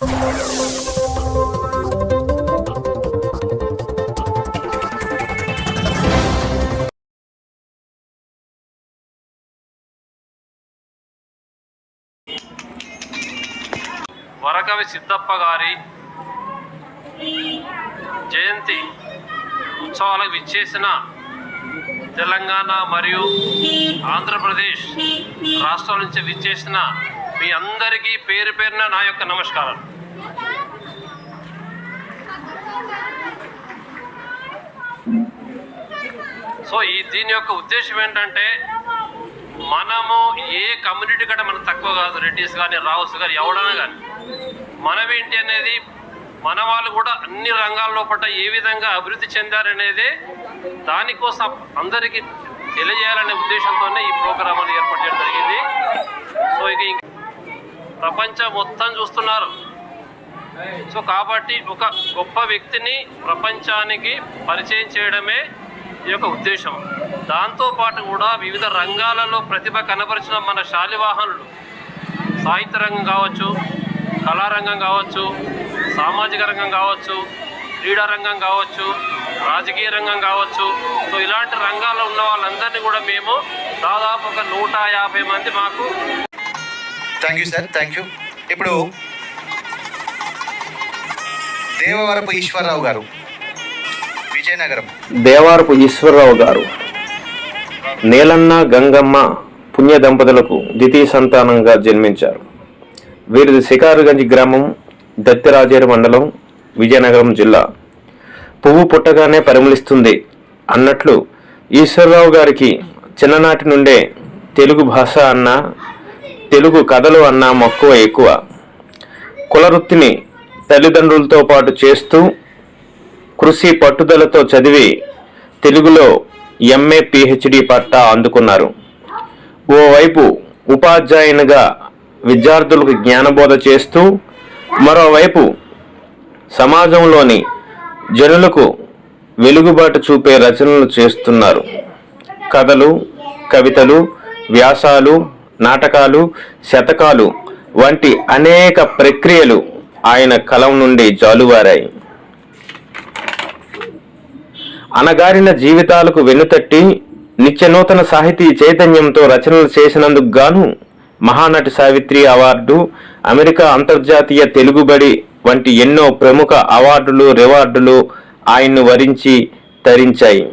వరకవి సిద్ధప్ప గారి జయంతి ఉత్సవాలకు విచ్చేసిన తెలంగాణ మరియు ఆంధ్రప్రదేశ్ రాష్ట్రాల నుంచి విచ్చేసిన మీ అందరికీ పేరు పేరున నా యొక్క నమస్కారం సో ఈ దీని యొక్క ఉద్దేశం ఏంటంటే మనము ఏ కమ్యూనిటీ కంటే మనం తక్కువ కాదు రెడ్డిస్ కానీ రావుస్ కానీ ఎవడన్నా కానీ మనమేంటి అనేది మన వాళ్ళు కూడా అన్ని రంగాల్లో పట్ల ఏ విధంగా అభివృద్ధి చెందారనేది దానికోసం అందరికీ తెలియజేయాలనే ఉద్దేశంతోనే ఈ ప్రోగ్రామ్ ఏర్పాటు చేయడం జరిగింది. ప్రపంచం మొత్తం చూస్తున్నారు. సో కాబట్టి ఒక గొప్ప వ్యక్తిని ప్రపంచానికి పరిచయం చేయడమే ఈ యొక్క ఉద్దేశం. దాంతోపాటు కూడా వివిధ రంగాలలో ప్రతిభ కనపరిచిన మన శాలివాహనులు. సాహిత్య రంగం కావచ్చు కళారంగం కావచ్చు సామాజిక రంగం కావచ్చు క్రీడా రంగం కావచ్చు రాజకీయ రంగం కావచ్చు. సో ఇలాంటి రంగాల్లో ఉన్న వాళ్ళందరినీ కూడా మేము దాదాపు ఒక నూట యాభై మంది మాకు thank you sir thank you ఇప్పుడు దేవవరపు ఈశ్వరరావు గారు విజయనగరం. దేవారపు ఈశ్వరరావు గారు నేలన్న గంగమ్మ పుణ్య దంపతులకు ద్వితీయ సంతానంగా జన్మించారు. వీరిది శికారుగంజ్ గ్రామం దత్తిరాజేరు మండలం విజయనగరం జిల్లా. పువ్వు పుట్టగానే పరిమళిస్తుంది అన్నట్లు ఈశ్వరరావు గారికి చిన్ననాటి నుండే తెలుగు భాష అన్న తెలుగు కథలు అన్న మక్కువ ఎక్కువ. కులవృత్తిని తల్లిదండ్రులతో పాటు చేస్తూ కృషి పట్టుదలతో చదివి తెలుగులో ఎంఏ పిహెచ్డి పట్టా అందుకున్నారు. ఓవైపు ఉపాధ్యాయునిగా విద్యార్థులకు జ్ఞానబోధ చేస్తూ మరోవైపు సమాజంలోని జనులకు వెలుగుబాటు చూపే రచనలు చేస్తున్నారు. కథలు కవితలు వ్యాసాలు నాటకాలు శతకాలు వంటి అనేక ప్రక్రియలు ఆయన కలం నుండి జాలువారాయి. అనగారిన జీవితాలకు వెన్నుతట్టి నిత్యనూతన సాహితీ చైతన్యంతో రచనలు చేసినందుకు గాను మహానటి సావిత్రి అవార్డు అమెరికా అంతర్జాతీయ తెలుగుబడి వంటి ఎన్నో ప్రముఖ అవార్డులు రివార్డులు ఆయన్ను వరించి తరించాయి.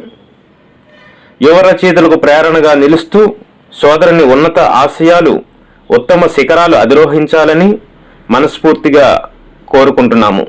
యువ రచయితలకు ప్రేరణగా నిలుస్తూ సోదరుని ఉన్నత ఆశయాలు ఉత్తమ శిఖరాలు అధిరోహించాలని మనస్ఫూర్తిగా కోరుకుంటున్నాము.